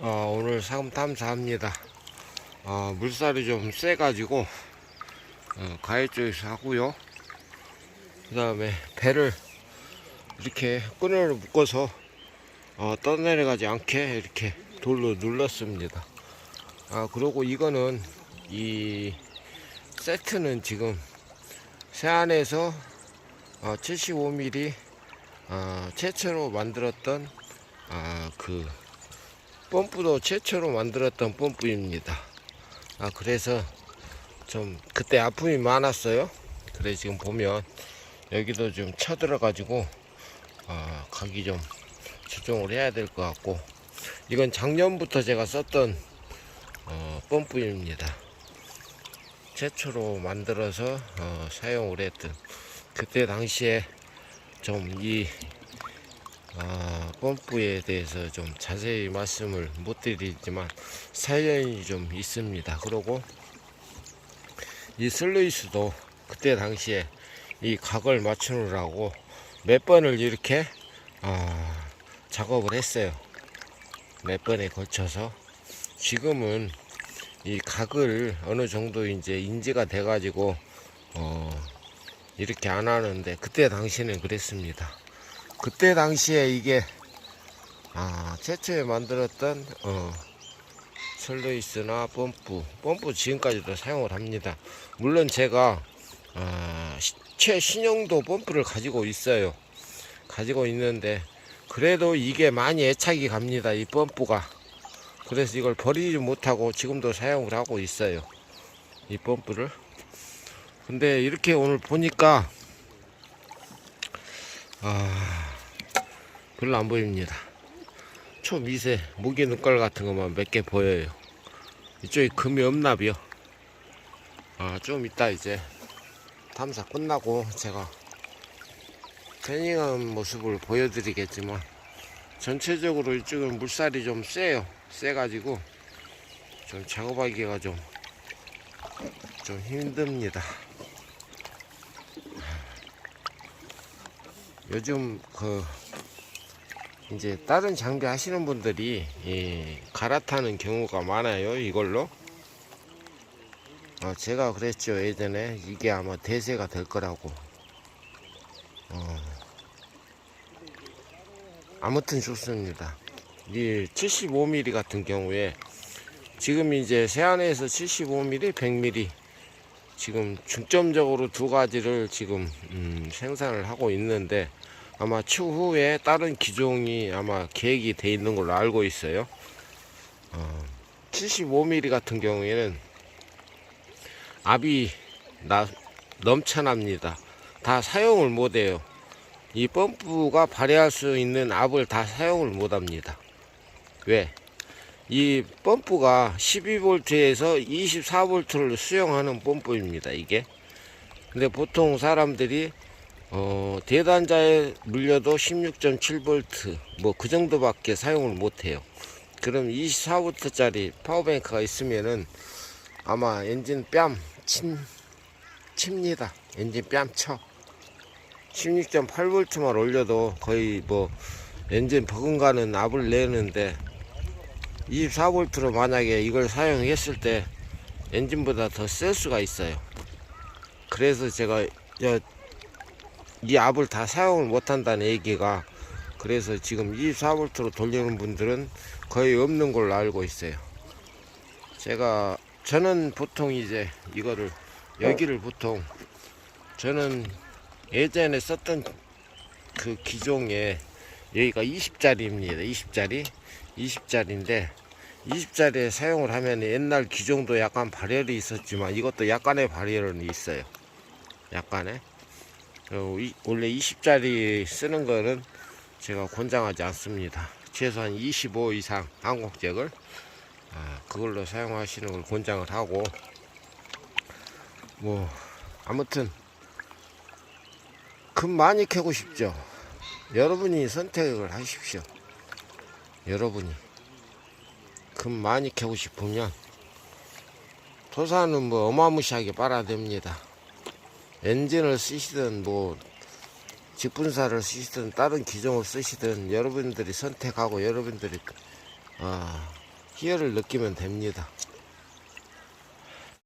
어, 오늘 사금 탐사합니다. 어, 물살이 좀 세가지고 어, 가해 쪽에서 하고요. 그 다음에 배를 이렇게 끈을 묶어서 어, 떠내려가지 않게 이렇게 돌로 눌렀습니다. 아 그리고 이거는 이 세트는 지금 세안에서 어, 75mm 어, 최초로 만들었던 아, 그 펌프도 최초로 만들었던 펌프입니다. 아 그래서 좀 그때 아픔이 많았어요. 그래 지금 보면 여기도 좀 쳐들어 가지고 아, 각이 좀 조정을 해야 될 것 같고 이건 작년부터 제가 썼던 어, 펌프입니다. 최초로 만들어서 어, 사용을 했던 그때 당시에 좀이 아, 펌프에 대해서 좀 자세히 말씀을 못 드리지만 사연이 좀 있습니다. 그리고 이 슬루이스도 그때 당시에 이 각을 맞추느라고 몇 번을 이렇게 아, 작업을 했어요. 몇 번에 걸쳐서 지금은 이 각을 어느 정도 이제 인지가 돼 가지고 어, 이렇게 안 하는데 그때 당시에는 그랬습니다. 그때 당시에 이게 아, 최초에 만들었던 어, 솔로이스나 펌프, 펌프 지금까지도 사용을 합니다. 물론 제가 아, 시- 최신형도 펌프를 가지고 있어요. 가지고 있는데 그래도 이게 많이 애착이 갑니다. 이 펌프가. 그래서 이걸 버리지 못하고 지금도 사용을 하고 있어요. 이 펌프를. 근데 이렇게 오늘 보니까 아 별로 안 보입니다. 초 미세 모기 눈깔 같은 것만 몇 개 보여요. 이쪽에 금이 없나비요. 아 좀 이따 이제 탐사 끝나고 제가 트레닝한 모습을 보여드리겠지만 전체적으로 이쪽은 물살이 좀 세요. 세가지고 좀 작업하기가 좀 좀 힘듭니다. 요즘 그 이제 다른 장비 하시는 분들이 이 갈아타는 경우가 많아요 이걸로. 어, 제가 그랬죠 예전에. 이게 아마 대세가 될 거라고. 어, 아무튼 좋습니다. 이 75mm 같은 경우에 지금 이제 세안에서 75mm 100mm 지금 중점적으로 두 가지를 지금 음, 생산을 하고 있는데 아마 추후에 다른 기종이 아마 계획이 돼 있는 걸로 알고 있어요. 어, 75mm 같은 경우에는 압이 나, 넘쳐납니다. 다 사용을 못해요. 이 펌프가 발휘할 수 있는 압을 다 사용을 못합니다. 왜? 이 펌프가 12V에서 24V를 수용하는 펌프입니다. 이게. 근데 보통 사람들이 어, 대단자에 물려도 16.7V 뭐 그 정도밖에 사용을 못 해요. 그럼 24V짜리 파워뱅크가 있으면은 아마 엔진 뺨 침, 칩니다. 엔진 뺨 쳐. 16.8V만 올려도 거의 뭐 엔진 버금가는 압을 내는데 24V로 만약에 이걸 사용했을 때 엔진보다 더 쓸 수가 있어요. 그래서 제가 야, 이 압을 다 사용을 못한다는 얘기가 그래서 지금 24V로 돌리는 분들은 거의 없는 걸로 알고 있어요. 제가 저는 보통 이제 이거를 여기를 보통 저는 예전에 썼던 그 기종에 여기가 20짜리입니다. 20짜리 20짜리인데 20짜리에 사용을 하면 옛날 기종도 약간 발열이 있었지만 이것도 약간의 발열은 있어요. 약간의 원래 20짜리 쓰는 거는 제가 권장하지 않습니다. 최소한 25 이상 항공잭을 아, 그걸로 사용하시는 걸 권장을 하고 뭐 아무튼 금 많이 캐고 싶죠. 여러분이 선택을 하십시오. 여러분이 금 많이 캐고 싶으면 토사는 뭐 어마무시하게 빨아댑니다. 엔진을 쓰시든 뭐 직분사를 쓰시든 다른 기종을 쓰시든 여러분들이 선택하고 여러분들이 어, 희열을 느끼면 됩니다.